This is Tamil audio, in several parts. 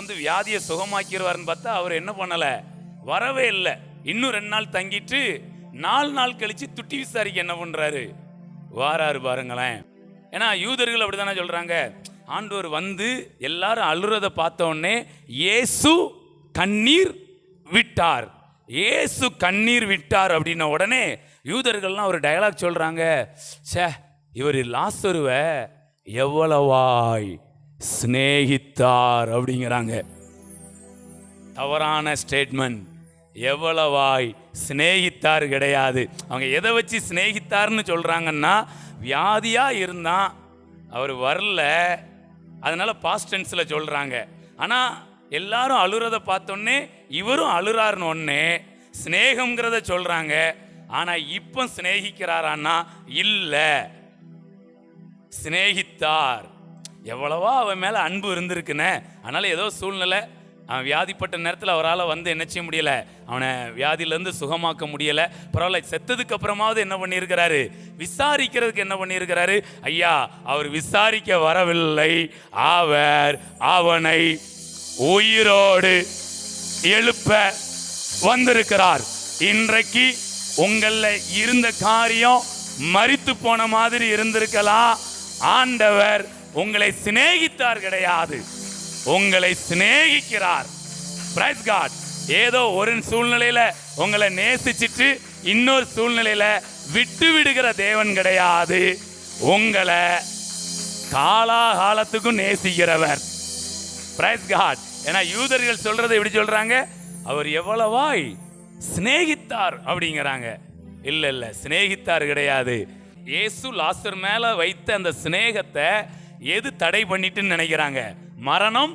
வந்து வியாதியை சுகமாக்கிடுவாருன்னு பார்த்தா அவர் என்ன பண்ணலை? வரவே இல்லை. இன்னும் ரெண்டு நாள் தங்கிட்டு நாலு நாள் கழிச்சு துட்டி விசாரிக்க என்ன பண்ணுறாரு வாராரு பாருங்களேன். ஏன்னா யூதர்கள் அப்படித்தானே சொல்கிறாங்க ஆண்டவர் வந்து எல்லாரும் அழுறத பார்த்த உடனே இயேசு கண்ணீர் விட்டார். இயேசு கண்ணீர் விட்டார் அப்படின்ன உடனே யூதர்கள்லாம் ஒரு டயலாக் சொல்கிறாங்க சே இவர் லாசருவை எவ்வளவாய் சிநேகித்தார் அப்படிங்கிறாங்க. தவறான ஸ்டேட்மெண்ட் எவ்வளவாய் சிநேகித்தார் கிடையாது. அவங்க எதை வச்சு சிநேகித்தார்னு சொல்கிறாங்கன்னா வியாதியாக இருந்தான் அவர் வரல. அதனால் பாஸ்ட் சொல்கிறாங்க ஆனால் எல்லாரும் அழுறத பார்த்தோன்னே இவரும் அழுறாருன்னு ஒன்று ஸ்னேகங்கிறத சொல்கிறாங்க ஆனால் இப்போ சிநேகிக்கிறாரான்னா இல்லை. சிநேகித்தார். எவ்வளவோ அவன் மேலே அன்பு இருந்திருக்குன்னு. அதனால் ஏதோ சூழ்நிலை அவன் வியாதிப்பட்ட நேரத்தில் அவரால் வந்து என்ன செய்ய முடியல அவனை வியாதியிலேருந்து சுகமாக்க முடியலை. பரவாயில்ல செத்ததுக்கு அப்புறமாவது என்ன பண்ணியிருக்கிறாரு? விசாரிக்கிறதுக்கு என்ன பண்ணியிருக்கிறாரு? ஐயா அவர் விசாரிக்க வரவில்லை. அவர் அவனை உயிரோடு எழுப்ப வந்திருக்கிறார். இன்றைக்கு உங்களில் இருந்த காரியம் மறித்து போன மாதிரி இருந்திருக்கலாம். ஆண்டவர் உங்களை சிநேகித்தார் கிடையாது. உங்களை சிநேகிக்கிறார். பிரைஸ் காட் ஏதோ ஒரு சூழ்நிலையில உங்களை நேசிச்சிட்டு இன்னொரு சூழ்நிலையில விட்டு விடுகிற தேவன் கிடையாது. உங்களை காலாகாலத்துக்கும் நேசிக்கிறவர். பிரைஸ் காட் ஏன்னா யூதர்கள் சொல்றதை எப்படி சொல்றாங்க? அவர் எவ்வளவாய் சிநேகித்தார் அப்படிங்கிறாங்க. இல்ல இல்ல சிநேகித்தார் கிடையாது. இயேசு லாசர் மேல வைத்த அந்த சிநேகத்தை எது தடை பண்ணிட்டுன்னு நினைக்கிறாங்க? மரணம்?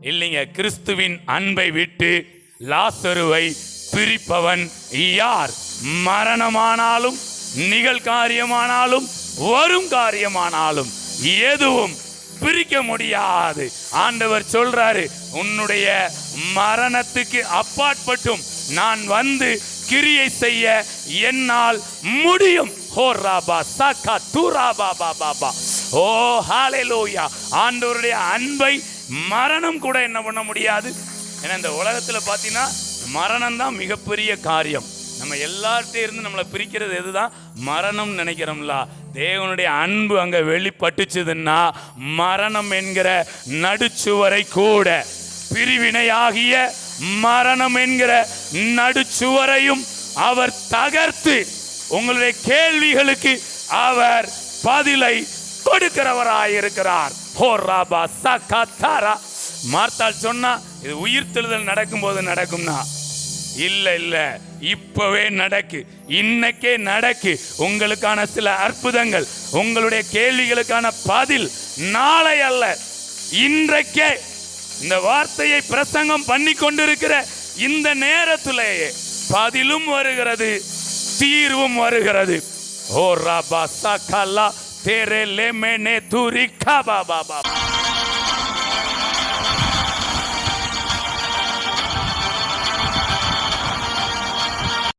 இல்லைங்க கிறிஸ்துவின் அன்பை விட்டு லாசருவை பிரிப்பவன் யார்? மரணமானாலும் நிகழ்காரியமானாலும் வரும் காரியமானாலும் எதுவும் பிரிக்க முடியாது. ஆண்டவர் சொல்றாரு உன்னுடைய மரணத்துக்கு அப்பாற்பட்டும் நான் வந்து கிரியை செய்ய என்னால் முடியும். ஹோ ராபா சாக்கா தூராபா பாபா பா. ஓ ஹalleluya. ஆண்டவருடைய அன்பை மரணம் கூட என்ன பண்ண முடியாது. ஏன்னா இந்த உலகத்தில் பார்த்தீங்கன்னா மரணம் தான் மிகப்பெரிய காரியம். நம்ம எல்லார்ட்டையும் இருந்து நம்மளை பிரிக்கிறது எதுதான்? மரணம் நினைக்கிறோம்ல. தேவனுடைய அன்பு அங்கே வெளிப்பட்டுச்சுதுன்னா மரணம் என்கிற நடுச்சுவரை கூட பிரிவினையாகிய மரணம் என்கிற நடுச்சுவரையும் அவர் தகர்த்து உங்களுடைய கேள்விகளுக்கு அவர் பதிலை கொடுக்கிறவராயிருக்கிறார் ஹோ ராபா சகா தாரா. மார்த்தாள் சொன்னா இது உயிர்த்தெழுதல் நடக்கும்போது நடக்கும்னா இல்ல இல்ல இப்பவே நடக்கு இன்னைக்கே நடக்கு. உங்களுக்கான சில அற்புதங்கள் உங்களுடைய கேள்விகளுக்கான பதில் நாளை அல்ல. இன்றைக்கே இந்த வார்த்தையை பிரசங்கம் பண்ணி கொண்டிருக்கிற இந்த நேரத்திலேயே பதிலும் வருகிறது தீர்வும் வருகிறது. ஓ ராபா சகலா தேரே லே மேனே தூரி கபா பாபா